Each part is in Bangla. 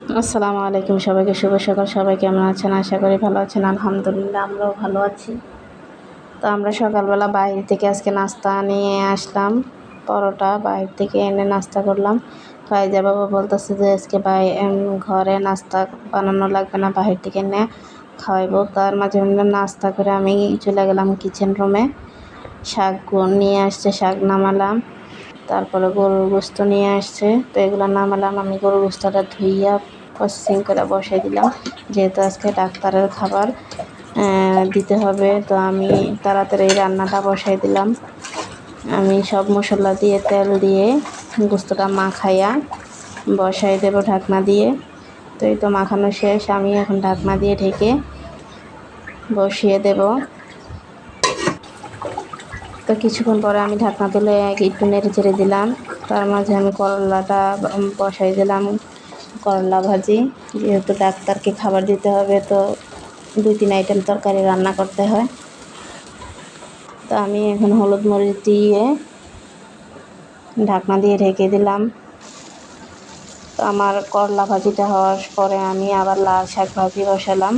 আসসালামু আলাইকুম সবাইকে, শুভ সকাল। সবাই কেমন আছেন? আশা করি ভালো আছেন। আলহামদুলিল্লাহ, আমরাও ভালো আছি। তো আমরা সকালবেলা বাইরে থেকে আজকে নাস্তা নিয়ে আসলাম, পরোটা। বাইরে থেকে এনে নাস্তা করলাম। ফাইজা বাবা বলতেছে যে, আজকে বাই ঘরে নাস্তা বানানো লাগবে না বাহির থেকে এনে খাওয়াইবো। তার মাঝে মাঝে নাস্তা করে আমি চলে গেলাম কিচেন রুমে শাক নিয়ে আসছে, শাক নামালাম। তারপরে গরুর গোস্ত নিয়ে আসছে। তো এগুলো নামালাম, আমি গরুর গোস্তটা ধুইয়া প্রসেসিং করে বসাই দিলাম। যেহেতু আজকে ডাক্তারের খাবার দিতে হবে, তো আমি তাড়াতাড়ি রান্নাটা বসাই দিলাম। আমি সব মশলা দিয়ে, তেল দিয়ে গোস্তটা মাখাইয়া বসাই দেবো ঢাকনা দিয়ে। তো এই তো মাখানো শেষ, আমি এখন ঢাকনা দিয়ে ঢেকে বসিয়ে দেব। তো কিছুক্ষণ পরে আমি ঢাকনা তুলে একটু নেড়ে চেড়ে দিলাম। তার মাঝে আমি করলাটা বসাই দিলাম, করলা ভাজি। যেহেতু ডাক্তারকে খাবার দিতে হবে, তো দুই তিন আইটেম তরকারি রান্না করতে হয়। তো আমি এখন হলুদ মরিচ দিয়ে ঢাকনা দিয়ে ঢেকে দিলাম। তো আমার করলা ভাজিটা হওয়ার পরে আমি আবার লাল শাক ভাজি বসালাম।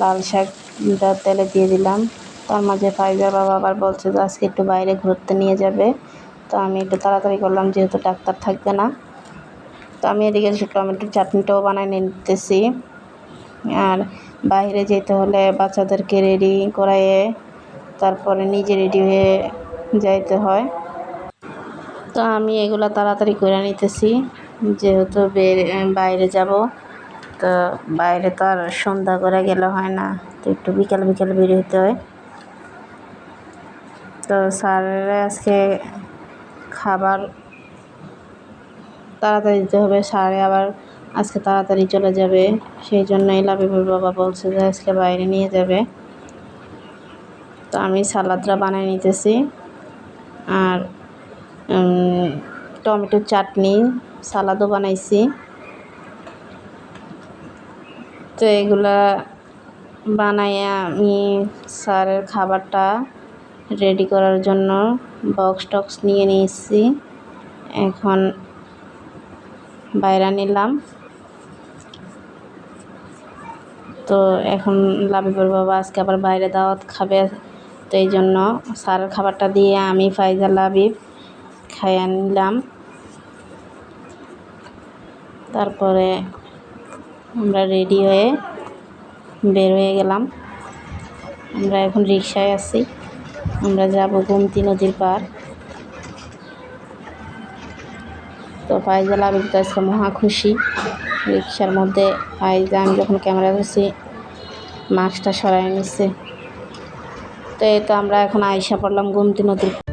লাল শাকটা তেলে দিয়ে দিলাম। তার মাঝে ফাইজার বাবা আবার বলছে যে আজকে একটু বাইরে ঘুরতে নিয়ে যাবে। তো আমি একটু তাড়াতাড়ি করলাম, যেহেতু ডাক্তার থাকবে না। তো আমি এদিকে টমেটোর চাটনিটাও বানাই নিতেছি। আর বাইরে যেতে হলে বাচ্চাদেরকে রেডি করাইয়ে তারপরে নিজে রেডি হয়ে যাইতে হয়। তো আমি এগুলো তাড়াতাড়ি করে নিতেছি, যেহেতু বাইরে যাব। তো বাইরে তো আর সন্ধ্যা করে গেলে হয় না, তো একটু বিকাল বিকাল বেরিয়ে হতে হয়। তো স্যারেরা আজকে খাবার তাড়াতাড়ি দিতে হবে। স্যারে আবার আজকে তাড়াতাড়ি চলে যাবে। সেই জন্যই লাবিবুর বাবা বলছে যে আজকে বাইরে নিয়ে যাবে। তো আমি সালাদটা বানিয়ে নিতেছি। আর টমেটোর চাটনি সালাদও বানাইছি। তো এগুলা বানাইয়া আমি স্যারের খাবারটা রেডি করার জন্য বক্স টক্স নিয়ে নিয়েছি। এখন বাইরা নিলাম। তো এখন লাবিবুর বাবা আজকে আবার বাইরে দাওয়াত খাবে, তো এই জন্য স্যারের খাবারটা দিয়ে আমি ফাইজা লাবিব খাইয়ে নিলাম। তারপরে আমরা রেডি হয়ে বের হয়ে গেলাম। আমরা এখন রিক্সায় আছি। আমরা যাব গোমতী নদীর পার তো ফাইজাল আবির তো আজকে মহা খুশি। রিক্সার মধ্যে ফাইজা আমি যখন ক্যামেরা ধরছি, মাস্কটা সরাই নিচ্ছে তো এই তো আমরা এখন আইসা পড়লাম গোমতী নদীর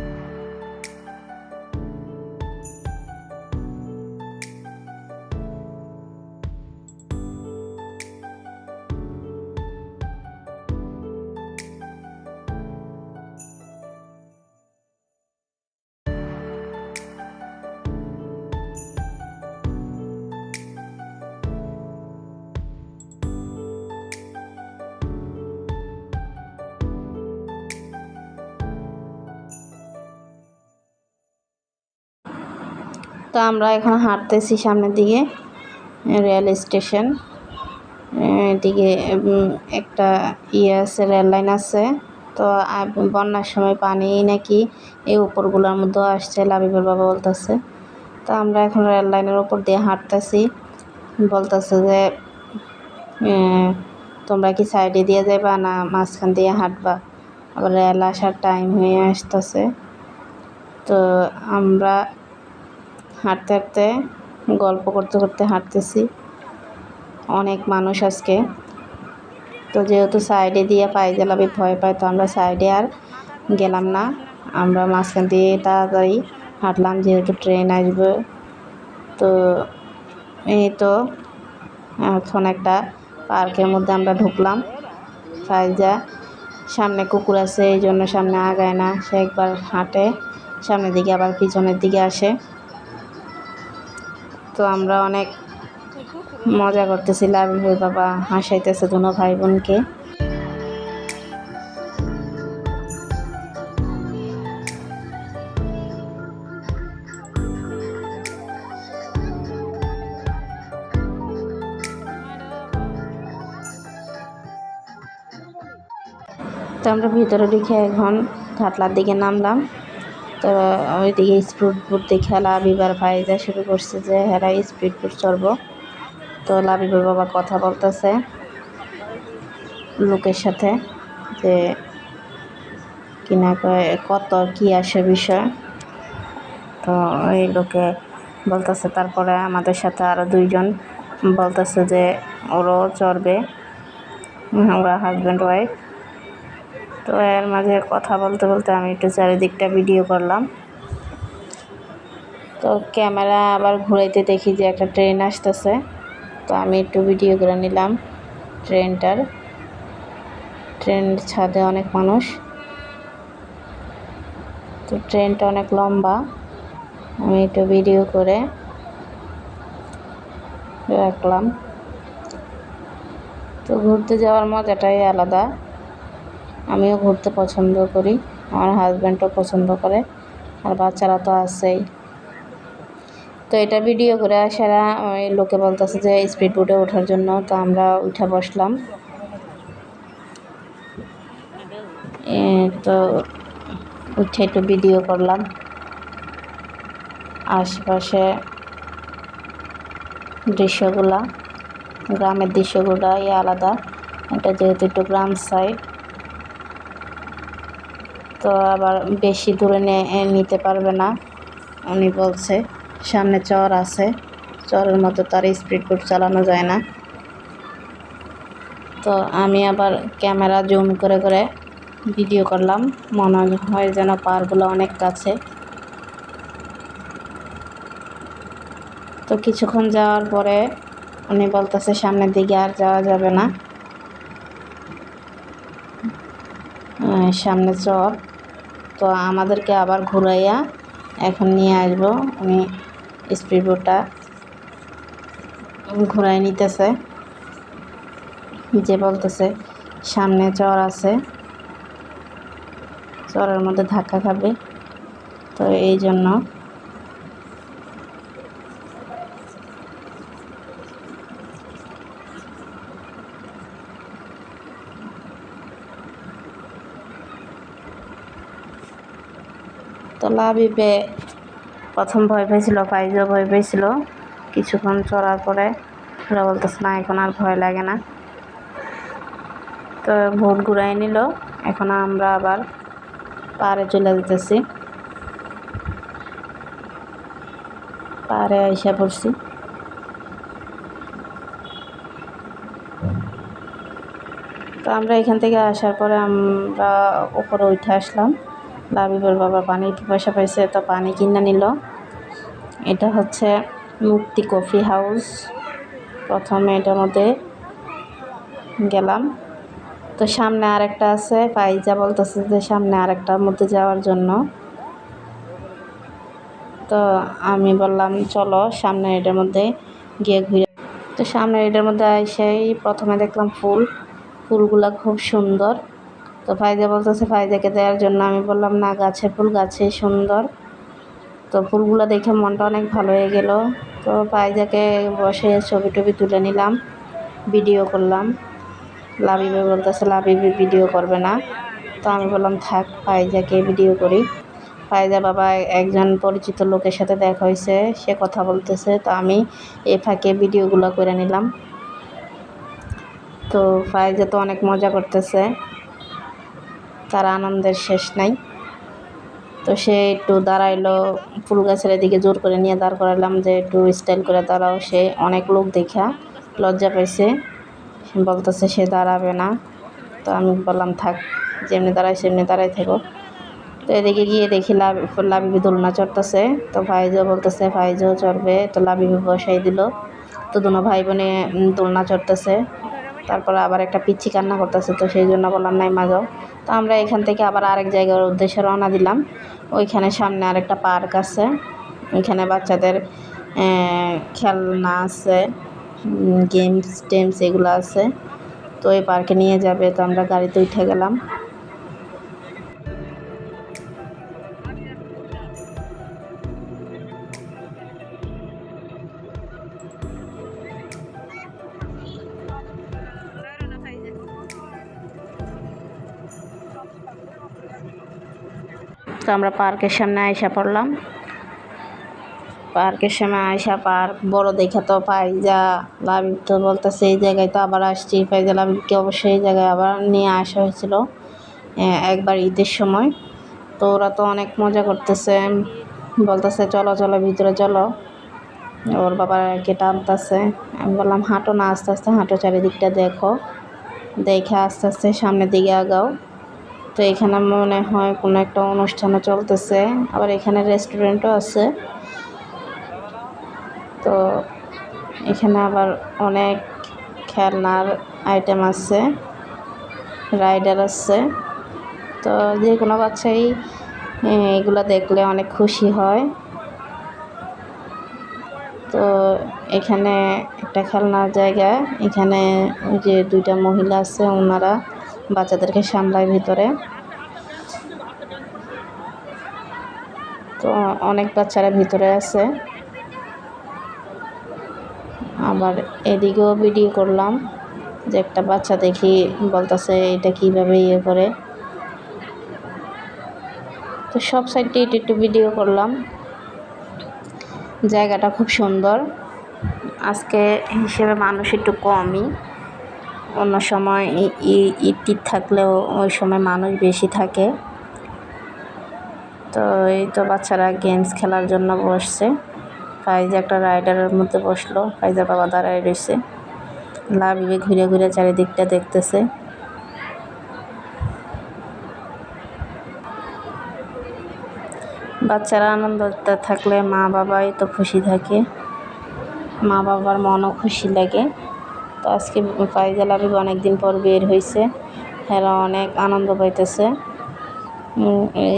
তো আমরা এখন হাঁটতেছি সামনের দিকে, রেল স্টেশন। এদিকে একটা ইয়ে আছে, রেল লাইন আছে। তো বন্যার সময় পানি নাকি এই উপরগুলোর মধ্যেও আসছে, লাবিবের বাবা বলতেছে। তো আমরা এখন রেল লাইনের উপর দিয়ে হাঁটতেছি। বলতেছে যে তোমরা কি সাইডে দিয়ে যাবা না মাঝখান দিয়ে হাঁটবা? আবার রেল আসার টাইম হয়ে আসতেছে। তো, আমরা হাঁটতে হাঁটতে, গল্প করতে করতে হাঁটতেছি। অনেক মানুষ আজকে। তো যেহেতু সাইডে দিয়ে পায়ে জ্বালাবে ভয় পায়, তো আমরা সাইডে আর গেলাম না। আমরা মাঝখান দিয়ে তাড়াতাড়ি হাঁটলাম, যেহেতু ট্রেন আসবে। তো এই তো এখন একটা পার্কের মধ্যে আমরা ঢুকলাম। ফাইজা, সামনে কুকুর আছে, এই জন্য সামনে আগায় না। সে একবার হাঁটে, সামনের দিকে আবার পিছনের দিকে আসে। তো আমরা অনেক মজা করতেছি। লাবিবের বাবা হাসাইতেছে দুনো ভাই বোনকে। তো আমরা ভিতরে ঢুকে এখন ঘাটলার দিকে নামলাম। তো ওইদিকে স্পিড বোট দেখে লাবিবার ভাইজা শুরু করছে যে, হেরা স্পিড বোট চড়বো। তো লাবিবার বাবা কথা বলতেছে লোকের সাথে যে কিনা কত কি আসে বিষয়। তো এই লোকে বলতেছে, তারপরে আমাদের সাথে আরও দুইজন বলতেছে যে, ওরও চড়বে, ওরা হাজব্যান্ড ওয়াইফ তো এর মাঝে কথা বলতে বলতে আমি একটু চারিদিকটা ভিডিও করলাম। তো ক্যামেরা আবার ঘুরাইতে দেখি যে একটা ট্রেন আসতেছে। তো আমি একটু ভিডিও করে নিলাম ট্রেনটার ট্রেন ছাদে অনেক মানুষ। তো ট্রেনটা অনেক লম্বা। আমি একটু ভিডিও করে রাখলাম। তো ঘুরতে যাওয়ার মজাটাই আলাদা। আমিও ঘুরতে পছন্দ করি, আমার হাজব্যান্ডও পছন্দ করে, আর বাচ্চারা তো আছেই। তো এটা ভিডিও করে আসারা লোকে বলতেছে যে স্পিড বোটে ওঠার জন্য, তো আমরা উঠে বসলাম। তো উঠে একটু ভিডিও করলাম। আশেপাশে দৃশ্যগুলা, গ্রামের দৃশ্যগুলাই আলাদা। এটা যেহেতু একটু গ্রাম সাইড তো আবার বেশি দূরে নিতে পারবে না। উনি বলছে, সামনে চর আছে। চরের মতো তার স্পিড বোট চালানো যায় না। তো আমি আবার ক্যামেরা জুম করে করে ভিডিও করলাম। মনে হয় যেন পারগুলো অনেক কাছে। তো কিছুক্ষণ যাওয়ার পরে উনি বলতেছে, সামনের দিকে আর যাওয়া যাবে না। সামনে চর। তো আমাদেরকে আবার ঘুরাইয়া এখন নিয়ে আসব। উনি বোটটা ঘুরাই নিতেছে। যে বলতেছে, সামনে চর আছে। চরের মধ্যে ধাক্কা খাবে। তো এই জন্য তো লাভিবে প্রথম ভয় পেয়েছিল ফাইজও ভয় পেয়েছিল কিছুক্ষণ চড়ার পরে ওরা বলতেছে, না, এখন আর ভয় লাগে না। তো ভোট ঘুরাই নিল। এখন আমরা আবার পাড়ে চলে যেতেছি। পাড়ে আইসা পড়ছি। তো আমরা এখান থেকে আসার পরে আমরা উপরে উঠে আসলাম। লাবিবুর বাবা পানির পয়সা পাইছে, তো পানি কিনে নিল। এটা হচ্ছে মুক্তি কফি হাউস। প্রথমে এটার মধ্যে গেলাম। তো সামনে আরেকটা আছে ফাইজা বলতেছে যে সামনে আরেকটার মধ্যে যাওয়ার জন্য। তো আমি বললাম, চলো সামনে এটার মধ্যে গিয়ে ঘুরে তো সামনে এটার মধ্যে এসেই প্রথমে দেখলাম ফুল। ফুলগুলা খুব সুন্দর। তো ফাইজা বলতেছে, ফাইজাকে দেওয়ার জন্য আমি বললাম, না গাছে ফুল গাছে সুন্দর। তো ফুলগুলো দেখে মনটা অনেক ভালো হয়ে গেল। তো ফাইজাকে বসে ছবি টবি তুলে নিলাম, ভিডিও করলাম। লাবিবে বলতেছে, লাবিবে ভিডিও করবে না। তো আমি বললাম, থাক, ফাইজাকে ভিডিও করি। ফাইজা বাবা একজন পরিচিত লোকের সাথে দেখা হয়েছে, সে কথা বলতেছে। তো আমি এ ফাঁকে ভিডিওগুলো করে নিলাম। তো ফাইজা তো অনেক মজা করতেছে। তার আনন্দের শেষ নাই। তো সে একটু দাঁড়াইলো, ফুল গাছের দিকে জোর করে নিয়ে দাঁড় করালাম যে একটু স্টাইল করে দাঁড়াও। সে অনেক লোক দেখা, লজ্জা পাইছে। বলতেছে, সে দাঁড়াবে না। তো আমি বললাম, থাক, যেমনি দাঁড়াই সেমনি দাঁড়াই থাকো। তো এদিকে গিয়ে দেখি লাভ, লাবিবি দোলনা চড়তেছে। তো ভাইজও বলতেছে ভাইজও চড়বে। তো লাবিবি বসাই দিল। তো দুনো ভাই বোনে দোলনা চড়তেছে। তারপরে আবার একটা পিচ্ছি কান্না করতেছে। তো সেই জন্য বললাম, নাই, মা, যাও। তো আমরা এখান থেকে আবার আরেক জায়গার উদ্দেশ্যে রওনা দিলাম। ওইখানে সামনে আরেকটা পার্ক আছে। ওইখানে বাচ্চাদের খেলনা আছে গেমস টেমস এগুলো আছে। তো ওই পার্কে নিয়ে যাবে। তো আমরা গাড়িতে উঠে গেলাম। আমরা পার্কের সামনে আয়সা পড়লাম। পার্কের সামনে আয়সা পার্ক বড় দেখা তো ফাইজা লাবিব তো বলতেছে এই জায়গায় তো আবার আসছি। পাইজা লাবিবকে অবশ্যই এই জায়গায় আবার নিয়ে আসা হয়েছিল একবার ঈদের সময়। তো ওরা তো অনেক মজা করতেছে, বলতেছে, চলো চলো, ভিতরে চলো। ওর বাবার কে টানতেছে। আমি বললাম, হাঁটো না, আস্তে আস্তে হাঁটো, চারিদিকটা দেখো। দেখে আস্তে আস্তে সামনের দিকে আগাও। তো এখানে মনে হয় কোনো একটা অনুষ্ঠানও চলতেছে। আবার এখানে রেস্টুরেন্টও আছে। তো এখানে আবার অনেক খেলনার আইটেম আছে রাইডার আছে। তো যে কোনো বাচ্চাই এগুলো দেখলে অনেক খুশি হয়। তো এখানে একটা খেলনার জায়গা। এখানে যে দুইটা মহিলা আছে, ওনারা বাচ্চাদেরকে সামলায় ভিতরে। তো অনেক বাচ্চারা ভিতরে আছে। আবার এদিকেও ভিডিও করলাম যে একটা বাচ্চা দেখি বলতেছে এটা কীভাবে ইয়ে করে। তো সব সাইডে একটু একটু ভিডিও করলাম। জায়গাটা খুব সুন্দর। আজকে হিসেবে মানুষ একটু কমই। অন্য সময় ঈদ থাকলেও ওই সময় মানুষ বেশি থাকে। তো এই তো বাচ্চারা গেমস খেলার জন্য বসছে। ফাইজে একটা রাইডারের মধ্যে বসল। ফাইজার বাবা দাঁড়ায় রয়েছে। লাভিবে ঘুরে ঘুরে চারিদিকটা দেখতেছে। বাচ্চারা আনন্দ থাকলে মা বাবাই তো খুশি থাকে। মা বাবার মনও খুশি লাগে। তো আজকে ফাইজা লাভিব অনেকদিন পর বের হয়েছে এরা অনেক আনন্দ পাইতেছে।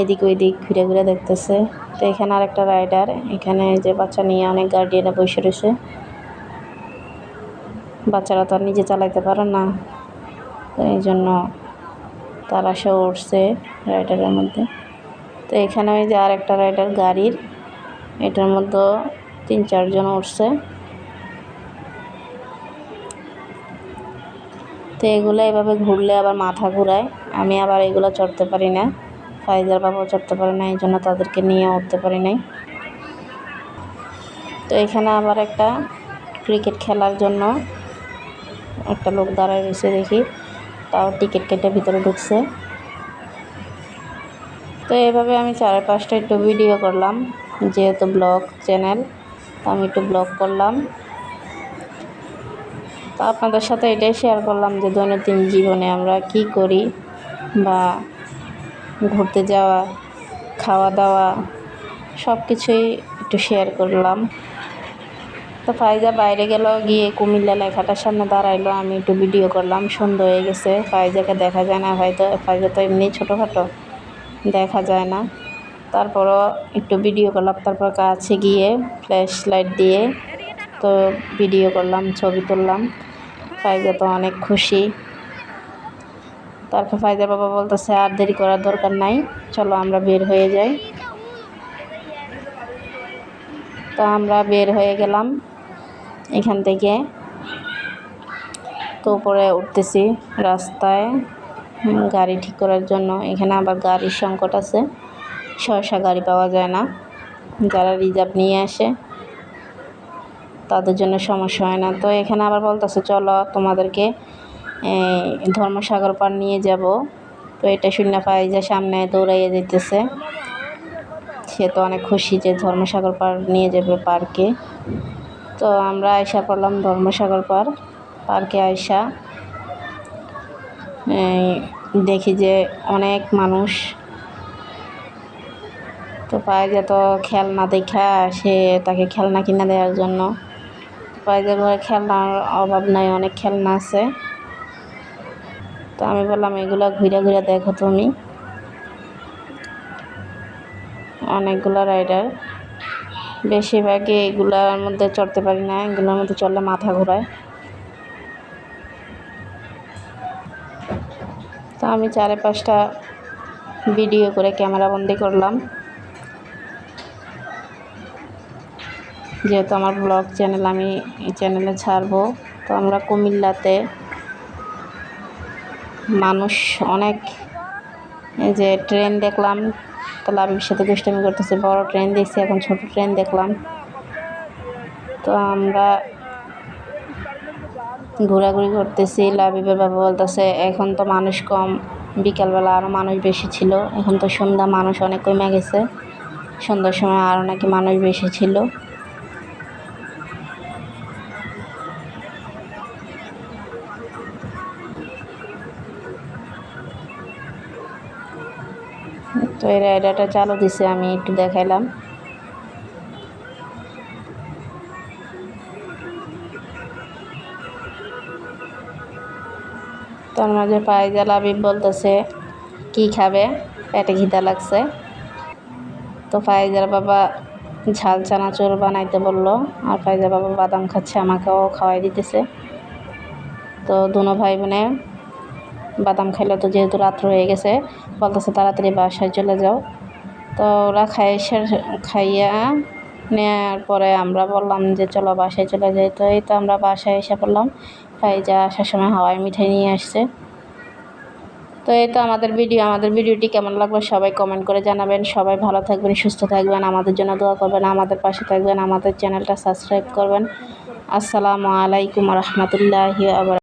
এদিক ওইদিক ঘুরে ঘুরে দেখতেছে। তো এখানে আরেকটা রাইডার এখানে যে বাচ্চা নিয়ে অনেক গার্ডিয়ানে বসে রয়েছে। বাচ্চারা তো আর নিজে চালাইতে পারে না। এই জন্য তারা সে উঠছে রাইডারের মধ্যে। তো এখানে ওই যে আরেকটা রাইডার গাড়ির, এটার মধ্যে তিন চারজন উঠছে তো এগুলো এভাবে ঘুরলে আবার মাথা ঘুরায়। আমি আবার এগুলো চড়তে পারি না। ফাইজার বাবাও চড়তে পারে না এই জন্য তাদেরকে নিয়ে উঠতে পারি নাই। তো এখানে আবার একটা ক্রিকেট খেলার জন্য একটা লোক দাঁড়ায় রয়েছে দেখি। তাও টিকিট কেটে ভিতরে ঢুকছে। তো এভাবে আমি চার পাঁচটা একটু ভিডিও করলাম, যেহেতু ব্লগ চ্যানেল আমি একটু ব্লগ করলাম। আপনাদের সাথে এটাই শেয়ার করলাম যে দৈনন্দিন জীবনে আমরা কি করি বা ঘুরতে যাওয়া খাওয়া দাওয়া সব কিছুই একটু শেয়ার করলাম। তো ফাইজা বাইরে গেল, গিয়ে কুমিল্লা লেখাটার সামনে দাঁড়াইলো, আমি একটু ভিডিও করলাম সুন্দর হয়ে গেছে। ফাইজাকে দেখা যায় না হয়তো ফাইজা তো এমনি ছোটোখাটো, দেখা যায় না। তারপরও একটু ভিডিও করলাম, তারপর কাছে গিয়ে ফ্ল্যাশ লাইট দিয়ে তো ভিডিও করলাম, ছবি তুললাম। ফাইজা তো অনেক খুশি। তারপর ফাইজার বাবা বলতেছে, আর দেরি করার দরকার নাই, চলো আমরা বের হয়ে যাই। তো আমরা বের হয়ে গেলাম এখান থেকে। তো উপরে উঠতেছি রাস্তায় গাড়ি ঠিক করার জন্য। এখানে আবার গাড়ির সংকট আছে সহসা গাড়ি পাওয়া যায় না। যারা রিজার্ভ নিয়ে আসে তাদের জন্য সমস্যা হয় না। তো এখানে আবার বলতেছে, চলো তোমাদেরকে ধর্মসাগর পার নিয়ে যাব। তো এটা শূন্য পাই যে সামনে দৌড়াইয়ে যেতেছে সে তো অনেক খুশি যে ধর্মসাগর পার নিয়ে যাবে পার্কে। তো আমরা আয়সা পড়লাম ধর্মসাগর পার। পার্কে আয়সা দেখি যে অনেক মানুষ। তো পায়ে তো খেলনা দেখা, সে তাকে খেলনা কিনে দেওয়ার জন্য পায়ে ঘরে খেলনার অভাব নাই, অনেক খেলনা আছে। তো আমি বললাম, এগুলো ঘুরে ঘুরে দেখো তুমি। অনেকগুলো রাইডার বেশিরভাগই এগুলোর মধ্যে চড়তে পারি না, এগুলোর মধ্যে চললে মাথা ঘোরায়। তো আমি চারে পাঁচটা ভিডিও করে ক্যামেরা বন্দি করলাম। যেহেতু আমার ব্লগ চ্যানেল আমি এই চ্যানেলে ছাড়বো, তো আমরা কুমিল্লাতে মানুষ অনেক যে ট্রেন দেখলাম তো লাবিবের সাথে দুষ্টামি করতেছে, বড় ট্রেন দেখছি, এখন ছোট ট্রেন দেখলাম। তো আমরা ঘোরাঘুরি করতেছি, লাবিবের বাবা বলতেছে, এখন তো মানুষ কম, বিকালবেলা আরও মানুষ বেশি ছিল, এখন তো সন্ধ্যা মানুষ অনেক কমে গেছে, সন্ধ্যার সময় আরও নাকি মানুষ বেশি ছিল। তো এই রাইডারটা চালু দিছে, আমি একটু দেখাইলাম। তার মাঝে পায়জা লাবিব বলতেছে, কি খাবে? পেটে খিদা লাগছে? তো ফাইজার বাবা ঝাল চানাচুর বানাইতে বলল, আর ফাইজার বাবা বাদাম খাচ্ছে, আমাকেও খাওয়াই দিতেছে। তো দুনো ভাই বোনে বাদাম খাইলে তো যেহেতু রাত হয়ে গেছে, বলতেছে তাড়াতাড়ি বাসায় চলে যাও। তো ওরা খাই খাইয়া নেওয়ার পরে আমরা বললাম যে, চলো বাসায় চলে যাই। তো এই তো আমরা বাসায় এসে পড়লাম। যা আসার সময় হাওয়াই মিঠাই নিয়ে আসছে। তো এই তো আমাদের ভিডিও, আমাদের ভিডিওটি কেমন লাগবে সবাই কমেন্ট করে জানাবেন। সবাই ভালো থাকবেন, সুস্থ থাকবেন, আমাদের জন্য দোয়া করবেন, আমাদের পাশে থাকবেন, আমাদের চ্যানেলটা সাবস্ক্রাইব করবেন। আসসালামু আলাইকুম রহমতুল্লাহি আবার